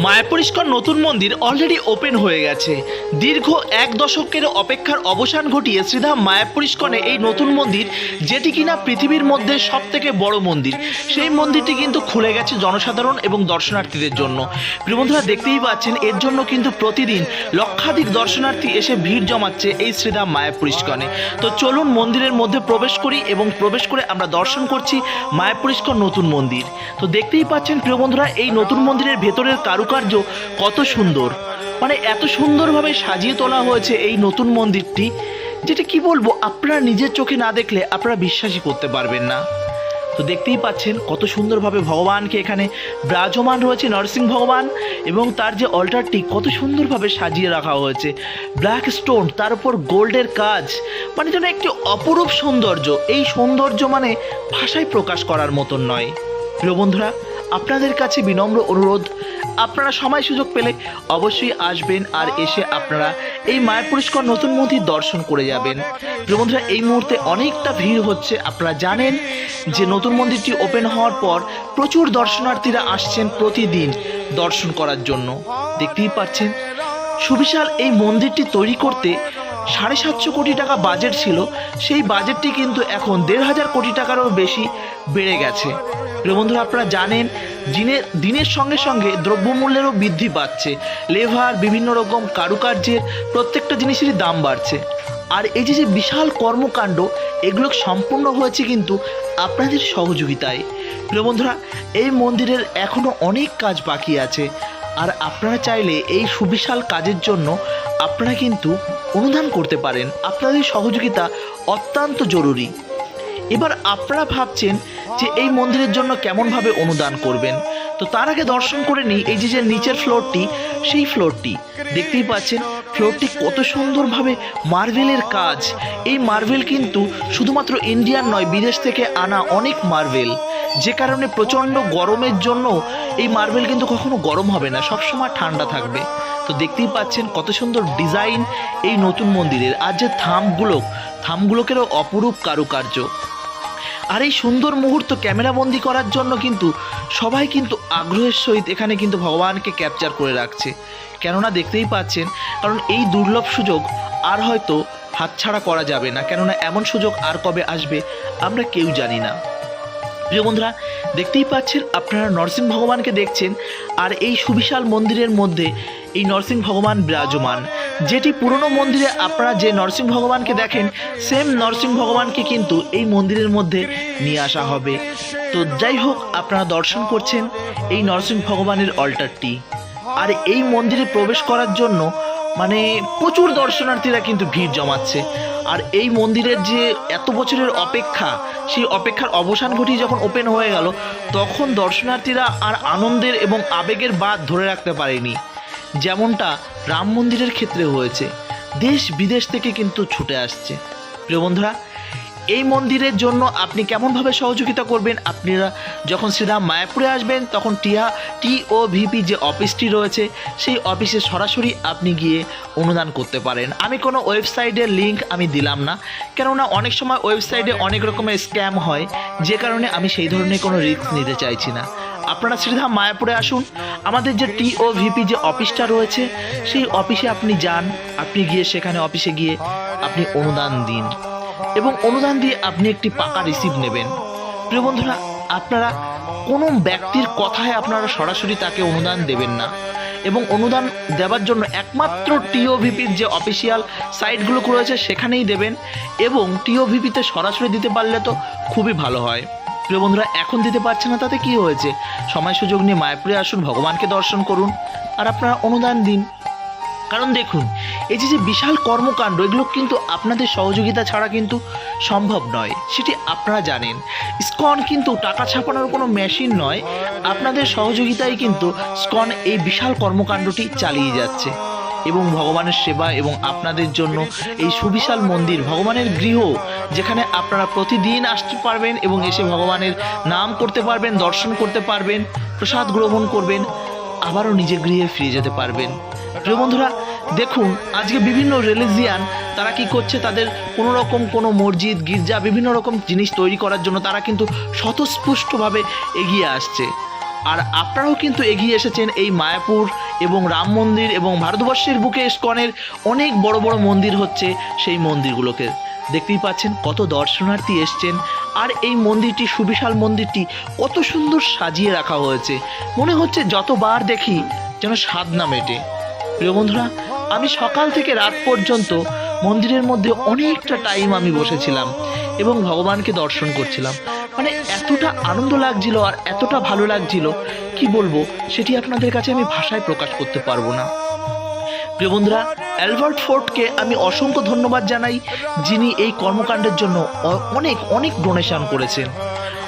মায়াপুরিষ্কর নতুন মন্দির already open হয়ে গেছে। দীর্ঘ এক দশকের অপেক্ষার অবসান ঘটিয়ে শ্রীধাম মায়াপুরিষ্কনে এই নতুন মন্দির, যেটি কিনা পৃথিবীর মধ্যে সব থেকে বড় মন্দির। সেই মন্দিরটি কিন্তু খুলে গেছে জনসাধারণ এবং দর্শনার্থীদের জন্য। বন্ধুরা, দেখতেই পাচ্ছেন, এর জন্য কিন্তু প্রতিদিন লক্ষাধিক দর্শনার্থী এসে ভিড় জমাচ্ছে এই শ্রীধাম মায়াপুরিষ্কনে তো চলুন মন্দিরের মধ্যে প্রবেশ করি এবং প্রবেশ করে আমরা দর্শন করছি মায়াপুরিষ্কর নতুন মন্দির। তো দেখতেই পাচ্ছেন, প্রিয় বন্ধুরা, এই নতুন মন্দিরের ভেতরের কারুকার্য কত সুন্দর। মানে এত সুন্দরভাবে সাজিয়ে তোলা হয়েছে এই নতুন মন্দিরটি, যেটা কি বলব, আপনারা নিজের চোখে না দেখলে আপনারা বিশ্বাসই করতে পারবেন না। তো দেখতেই পাচ্ছেন কত সুন্দরভাবে ভগবানকে এখানে বিরাজমান রয়েছে নরসিংহ ভগবান এবং তার যে অল্টারটি কত সুন্দরভাবে সাজিয়ে রাখা হয়েছে। ব্ল্যাক স্টোন, তার উপর গোল্ডের কাজ মানে যেন একটি অপরূপ সৌন্দর্য। এই সৌন্দর্য মানে ভাষায় প্রকাশ করার মতন নয়। প্রিয় বন্ধুরা, আপনাদের কাছে বিনম্র অনুরোধ আপনারা সময় সুযোগ পেলে অবশ্যই আসবেন আর এসে আপনারা এই মায়ের পরিষ্কার নতুন মন্দির দর্শন করে যাবেন। প্রিয় বন্ধুরা, এই মুহূর্তে অনেকটা ভিড় হচ্ছে। আপনারা জানেন যে নতুন মন্দিরটি ওপেন হওয়ার পর প্রচুর দর্শনার্থীরা আসছেন প্রতিদিন দর্শন করার জন্য। দেখতেই পাচ্ছেন, সুবিশাল এই মন্দিরটি তৈরি করতে সাড়ে সাতশো কোটি টাকা বাজেট ছিল। সেই বাজেটটি কিন্তু এখন দেড় হাজার কোটি টাকারও বেশি বেড়ে গেছে। প্রিয় বন্ধুরা, আপনারা জানেন দিনের দিনের সঙ্গে সঙ্গে দ্রব্যমূল্যেরও বৃদ্ধি পাচ্ছে। লেভার, বিভিন্ন রকম কারুকার্যের প্রত্যেকটা জিনিসেরই দাম বাড়ছে। আর এই যে যে বিশাল কর্মকাণ্ড, এগুলো সম্পূর্ণ হয়েছে কিন্তু আপনাদের সহযোগিতায়। প্রিয় বন্ধুরা, এই মন্দিরের এখনও অনেক কাজ বাকি আছে। আর আপনারা চাইলে এই সুবিশাল কাজের জন্য আপনারা কিন্তু অনুদান করতে পারেন। আপনাদের সহযোগিতা অত্যন্ত জরুরি। এবার আপনারা ভাবছেন যে এই মন্দিরের জন্য কেমনভাবে অনুদান করবেন? তো তার আগে দর্শন করে নিই, এই যে যে নিচের ফ্লোরটি, সেই ফ্লোরটি। দেখতেই পাচ্ছেন, ফ্লোরটি কত সুন্দরভাবে মার্ভেলের কাজ। এই মার্ভেল কিন্তু শুধুমাত্র ইন্ডিয়ান নয়, বিদেশ থেকে আনা অনেক মার্ভেল যে কারণে প্রচণ্ড গরমের জন্য এই মার্বেল কিন্তু কখনো গরম হবে না, সবসময় ঠান্ডা থাকবে। তো দেখতেই পাচ্ছেন কত সুন্দর ডিজাইন এই নতুন মন্দিরের। আর যে থামগুলো থামগুলোকেরও অপরূপ কারুকার্য। আর এই সুন্দর মুহূর্ত ক্যামেরা ক্যামেরাবন্দি করার জন্য কিন্তু সবাই কিন্তু আগ্রহের সহিত এখানে কিন্তু ভগবানকে ক্যাপচার করে রাখছে। কেননা দেখতেই পাচ্ছেন, কারণ এই দুর্লভ সুযোগ আর হয়তো হাতছাড়া করা যাবে না। কেননা এমন সুযোগ আর কবে আসবে, আমরা কেউ জানি না। প্রিয় বন্ধুরা, দেখতেই পাচ্ছেন আপনারা নরসিংহ ভগবানকে দেখছেন, আর এই সুবিশাল মন্দিরের মধ্যে এই নরসিংহ ভগবান বিরাজমান। যেটি পুরনো মন্দিরে আপনারা যে নরসিংহ ভগবানকে দেখেন সেম নরসিংহ ভগবানকে কিন্তু এই মন্দিরের মধ্যে নিয়ে আসা হবে। তো যাই হোক, আপনারা দর্শন করছেন এই নরসিংহ ভগবানের অল্টারটি আর এই মন্দিরে প্রবেশ করার জন্য মানে প্রচুর দর্শনার্থীরা কিন্তু ভিড় জমাচ্ছে। আর এই মন্দিরের যে এত বছরের অপেক্ষা, সেই অপেক্ষার অবসান ঘটিয়ে যখন ওপেন হয়ে গেল, তখন দর্শনার্থীরা আর আনন্দের এবং আবেগের বাদ ধরে রাখতে পারেনি। যেমনটা রাম মন্দিরের ক্ষেত্রে হয়েছে। দেশ বিদেশ থেকে কিন্তু ছুটে আসছে। প্রিয় বন্ধুরা এই মন্দিরের জন্য আপনি কেমনভাবে সহযোগিতা করবেন? আপনারা যখন শ্রীরাম মায়াপুরে আসবেন, তখন টিয়া টি ও ভিপি যে অফিসটি রয়েছে, সেই অফিসে সরাসরি আপনি গিয়ে অনুদান করতে পারেন। আমি কোনো ওয়েবসাইটের লিংক আমি দিলাম না, কেননা অনেক সময় ওয়েবসাইটে অনেক রকমের স্ক্যাম হয়, যে কারণে আমি সেই ধরনের কোনো রিস্ক নিতে চাইছি না। আপনারা শ্রীধাম মায়াপুরে আসুন। আমাদের যে টি ও ভিপি যে অফিসটা রয়েছে, সেই অফিসে আপনি যান, আপনি গিয়ে সেখানে অফিসে গিয়ে আপনি অনুদান দিন। এবং অনুদান দিয়ে আপনি একটি পাকা রিসিভ নেবেন। প্রিয় বন্ধুরা, আপনারা কোনো ব্যক্তির কথায় আপনারা সরাসরি তাকে অনুদান দেবেন না। এবং অনুদান দেওয়ার জন্য একমাত্র টিওভিপির যে অফিসিয়াল সাইটগুলো রয়েছে সেখানেই দেবেন এবং টিওভিপিতে সরাসরি দিতে পারলে তো খুবই ভালো হয়। প্রিয় বন্ধুরা, এখন দিতে পারছে না, তাতে কি হয়েছে? সময় সুযোগ নিয়ে মায়াপুরে আসুন, ভগবানকে দর্শন করুন, আর আপনারা অনুদান দিন। কারণ দেখুন, এই যে যে বিশাল কর্মকাণ্ড, এগুলো কিন্তু আপনাদের সহযোগিতা ছাড়া কিন্তু সম্ভব নয়। সেটি আপনারা জানেন। স্কন কিন্তু টাকা ছাপানোর কোনো মেশিন নয়। আপনাদের সহযোগিতায় কিন্তু স্কন এই বিশাল কর্মকাণ্ডটি চালিয়ে যাচ্ছে। এবং ভগবানের সেবা এবং আপনাদের জন্য এই সুবিশাল মন্দির, ভগবানের গৃহ, যেখানে আপনারা প্রতিদিন আসতে পারবেন এবং এসে ভগবানের নাম করতে পারবেন, দর্শন করতে পারবেন, প্রসাদ গ্রহণ করবেন, আবারও নিজের গৃহে ফিরে যেতে পারবেন। প্রিয় বন্ধুরা, দেখুন, আজকে বিভিন্ন রিলিজিয়ান তারা কি করছে, তাদের কোনো রকম কোনো মসজিদ, গির্জা, বিভিন্ন রকম জিনিস তৈরি করার জন্য তারা কিন্তু স্বতঃস্ফূর্তভাবে এগিয়ে আসছে। আর আপনারাও কিন্তু এগিয়ে এসেছেন এই মায়াপুর এবং রাম মন্দির এবং ভারতবর্ষের বুকে ইস্কনের অনেক বড় বড় মন্দির হচ্ছে সেই মন্দিরগুলোকে। দেখতেই পাচ্ছেন, কত দর্শনার্থী এসছেন। আর এই মন্দিরটি, সুবিশাল মন্দিরটি কত সুন্দর সাজিয়ে রাখা হয়েছে। মনে হচ্ছে যতবার দেখি যেন স্বাদ না মেটে। প্রিয় বন্ধুরা, আমি সকাল থেকে রাত পর্যন্ত মন্দিরের মধ্যে অনেকটা টাইম আমি বসেছিলাম এবং ভগবানকে দর্শন করছিলাম। মানে এতটা আনন্দ লাগছিল আর এতটা ভালো লাগছিল, কি বলব, সেটি আপনাদের কাছে আমি ভাষায় প্রকাশ করতে পারব না। প্রিয় বন্ধুরা, অ্যালবার্ট ফোর্টকে আমি অসংখ্য ধন্যবাদ জানাই, যিনি এই কর্মকাণ্ডের জন্য অনেক অনেক ডোনেশন করেছেন।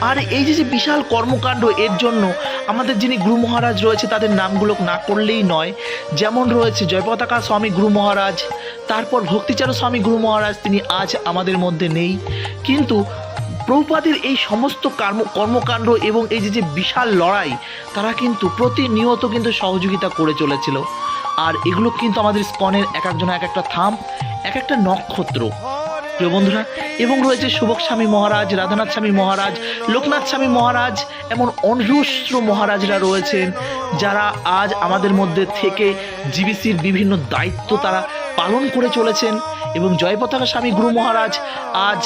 আর এই যে যে বিশাল কর্মকাণ্ড, এর জন্য আমাদের যিনি গুরু মহারাজ রয়েছে, তাদের নামগুলো না করলেই নয়। যেমন রয়েছে জয়পতাকা স্বামী গুরু মহারাজ, তারপর ভক্তিচারু স্বামী গুরু মহারাজ তিনি আজ আমাদের মধ্যে নেই। কিন্তু প্রভুপাদের এই সমস্ত কর্ম, কর্মকাণ্ড এবং এই যে যে বিশাল লড়াই, তারা কিন্তু প্রতিনিয়ত কিন্তু সহযোগিতা করে চলেছিল। আর এগুলো কিন্তু আমাদের স্কনের এক একজন এক একটা থাম, এক একটা নক্ষত্র। প্রিয় বন্ধুরা, এবং রয়েছে সুবক স্বামী মহারাজ, রাধানাথ স্বামী মহারাজ, লোকনাথ স্বামী মহারাজ, এমন অনরুস্র মহারাজরা রয়েছেন যারা আজ আমাদের মধ্যে থেকে জিবিসির বিভিন্ন দায়িত্ব তারা পালন করে চলেছেন। এবং জয়পতাকা স্বামী গুরু মহারাজ আজ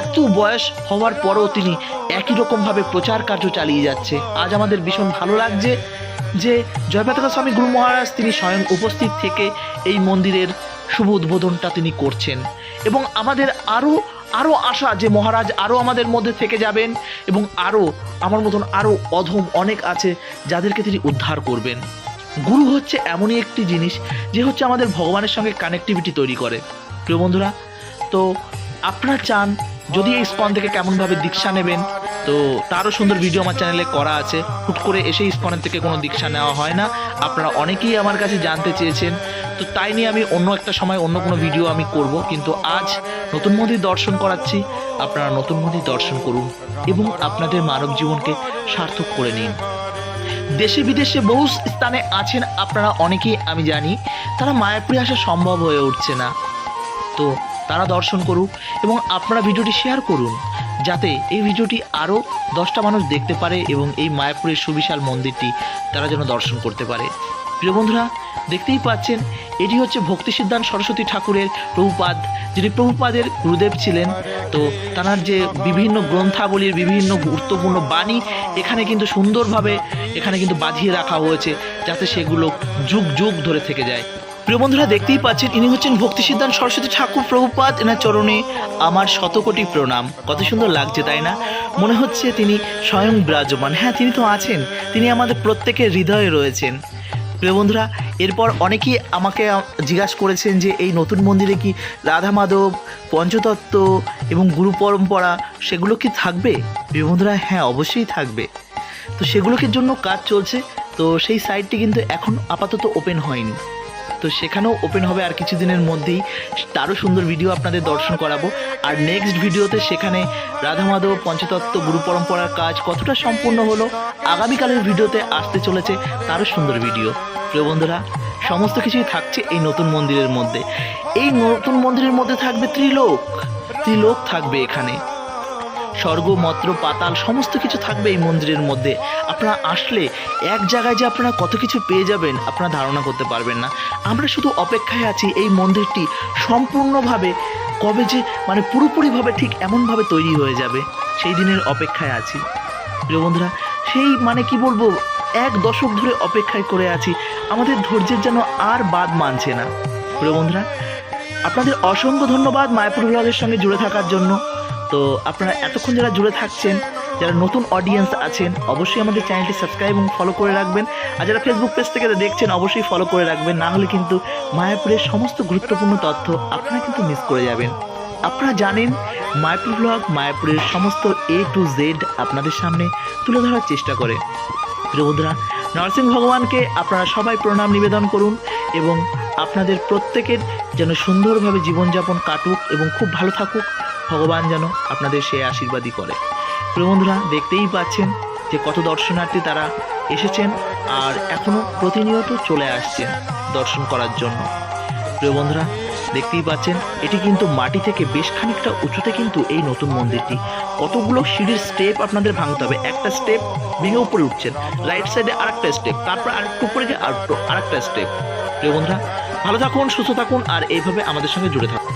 এত বয়স হওয়ার পরও তিনি একই রকমভাবে প্রচার কার্য চালিয়ে যাচ্ছে। আজ আমাদের ভীষণ ভালো লাগছে যে জয়পাতাকা স্বামী গুরু মহারাজ তিনি স্বয়ং উপস্থিত থেকে এই মন্দিরের শুভ উদ্বোধনটা তিনি করছেন। এবং আমাদের আরও আরও আশা যে মহারাজ আরও আমাদের মধ্যে থেকে যাবেন এবং আরও আমার মতন আরও অধম অনেক আছে যাদেরকে তিনি উদ্ধার করবেন। গুরু হচ্ছে এমনই একটি জিনিস যে হচ্ছে আমাদের ভগবানের সঙ্গে কানেক্টিভিটি তৈরি করে। প্রিয় বন্ধুরা, তো আপনারা চান যদি এই স্পন থেকে কেমনভাবে দীক্ষা নেবেন, তো তারও সুন্দর ভিডিও আমার চ্যানেলে করা আছে। হুট করে এসে স্পনের থেকে কোনো দীক্ষা নেওয়া হয় না। আপনারা অনেকেই আমার কাছে জানতে চেয়েছেন। তো তাই নিয়ে আমি অন্য একটা সময় অন্য কোনো ভিডিও আমি করব। কিন্তু আজ নতুন মন্দির দর্শন করাচ্ছি। আপনারা নতুন মন্দির দর্শন করুন এবং আপনাদের মানব জীবনকে সার্থক করে নিন। দেশে বিদেশে বহু স্থানে আছেন আপনারা অনেকেই, আমি জানি। তারা মায়াপুরে আসা সম্ভব হয়ে উঠছে না। তো তারা দর্শন করুক এবং আপনারা ভিডিওটি শেয়ার করুন, যাতে এই ভিডিওটি আরও দশটা মানুষ দেখতে পারে এবং এই মায়াপুরের সুবিশাল মন্দিরটি তারা যেন দর্শন করতে পারে। প্রিয় বন্ধুরা, দেখতেই পাচ্ছেন, এটি হচ্ছে ভক্তি সিদ্ধান্ত সরস্বতী ঠাকুরের প্রভুপাদ, যিনি প্রভুপাদের গুরুদেব ছিলেন। তো তার যে বিভিন্ন গ্রন্থাবলীর বিভিন্ন গুরুত্বপূর্ণ বাণী, এখানে কিন্তু সুন্দরভাবে এখানে কিন্তু বাঁধিয়ে রাখা হয়েছে, যাতে সেগুলো যুগ যুগ ধরে থেকে যায়। প্রিয় বন্ধুরা, দেখতেই পাচ্ছেন, ইনি হচ্ছেন ভক্তি সিদ্ধান্ত সরস্বতী ঠাকুর প্রভুপাত এনার চরণে আমার শতকোটি প্রণাম। কত সুন্দর লাগছে, তাই না? মনে হচ্ছে তিনি স্বয়ং বিরাজমান। হ্যাঁ তিনি তো আছেন। তিনি আমাদের প্রত্যেকের হৃদয়ে রয়েছেন। প্রিয় বন্ধুরা, এরপর অনেকেই আমাকে জিজ্ঞাসা করেছেন যে এই নতুন মন্দিরে কি রাধা মাধব, পঞ্চতত্ত্ব এবং গুরু পরম্পরা, সেগুলো কি থাকবে? প্রিয় বন্ধুরা হ্যাঁ অবশ্যই থাকবে। তো সেগুলোকে জন্য কাজ চলছে। তো সেই সাইটটি কিন্তু এখন আপাতত ওপেন হয়নি। তো সেখানেও ওপেন হবে আর কিছুদিনের মধ্যেই তারও সুন্দর ভিডিও আপনাদের দর্শন করাবো। আর নেক্সট ভিডিওতে সেখানে রাধা মাধব পঞ্চতত্ত্ব গুরু পরম্পরার কাজ কতটা সম্পূর্ণ হলো, আগামীকালের ভিডিওতে আসতে চলেছে তারও সুন্দর ভিডিও প্রিয় বন্ধুরা, সমস্ত কিছুই থাকছে এই নতুন মন্দিরের মধ্যে। এই নতুন মন্দিরের মধ্যে থাকবে ত্রিলোক। ত্রিলোক থাকবে এখানে। স্বর্গ মন্ত্র পাতাল, সমস্ত কিছু থাকবে এই মন্দিরের মধ্যে। আপনারা আসলে এক জায়গায় যে আপনারা কত কিছু পেয়ে যাবেন, আপনারা ধারণা করতে পারবেন না। আমরা শুধু অপেক্ষায় আছি এই মন্দিরটি সম্পূর্ণভাবে কবে যে মানে পুরোপুরিভাবে ঠিক এমনভাবে তৈরি হয়ে যাবে, সেই দিনের অপেক্ষায় আছি। প্রিয় বন্ধুরা, সেই মানে কি বলব, এক দশক ধরে অপেক্ষায় করে আছি। আমাদের ধৈর্যের যেন আর বাদ মানছে না। প্রিয় বন্ধুরা, আপনাদের অসংখ্য ধন্যবাদ মায়াপুর ব্লগের সঙ্গে জুড়ে থাকার জন্য। তো আপনারা এতক্ষণ যারা জুড়ে থাকছেন, যারা নতুন অডিয়েন্স আছেন, অবশ্যই আমাদের চ্যানেলটি সাবস্ক্রাইব এবং ফলো করে রাখবেন। আর যারা ফেসবুক পেজ থেকে দেখছেন, অবশ্যই ফলো করে রাখবেন। না হলে কিন্তু মায়াপুরের সমস্ত গুরুত্বপূর্ণ তথ্য আপনারা কিন্তু মিস করে যাবেন। আপনারা জানেন, মায়াপুর ব্লগ মায়াপুরের সমস্ত এ টু জেড আপনাদের সামনে তুলে ধরার চেষ্টা করে। প্রিয় বন্ধুরা, নরসিংহ ভগবানকে আপনারা সবাই প্রণাম, নিবেদন করুন এবং আপনাদের প্রত্যেকের যেন সুন্দরভাবে জীবনযাপন কাটুক এবং খুব ভালো থাকুক। ভগবান যেন আপনাদের সে আশীর্বাদই করে। প্রিয় বন্ধুরা, দেখতেই পাচ্ছেন যে কত দর্শনার্থী তারা এসেছেন আর এখনও প্রতিনিয়ত চলে আসছেন দর্শন করার জন্য। প্রিয় বন্ধুরা, দেখতেই পাচ্ছেন এটি কিন্তু মাটি থেকে বেশ খানিকটা উঁচুতে কিন্তু এই নতুন মন্দিরটি। কতগুলো সিঁড়ির স্টেপ আপনাদের ভাঙতে হবে। একটা স্টেপ ভেঙে উপরে উঠছেন রাইট সাইডে আরেকটা স্টেপ তারপর আরেকটু উপরে গিয়ে আরেকটু, আরেকটা স্টেপ প্রিয় বন্ধুরা, ভালো থাকুন, সুস্থ থাকুন আর এইভাবে আমাদের সঙ্গে জুড়ে থাকুন।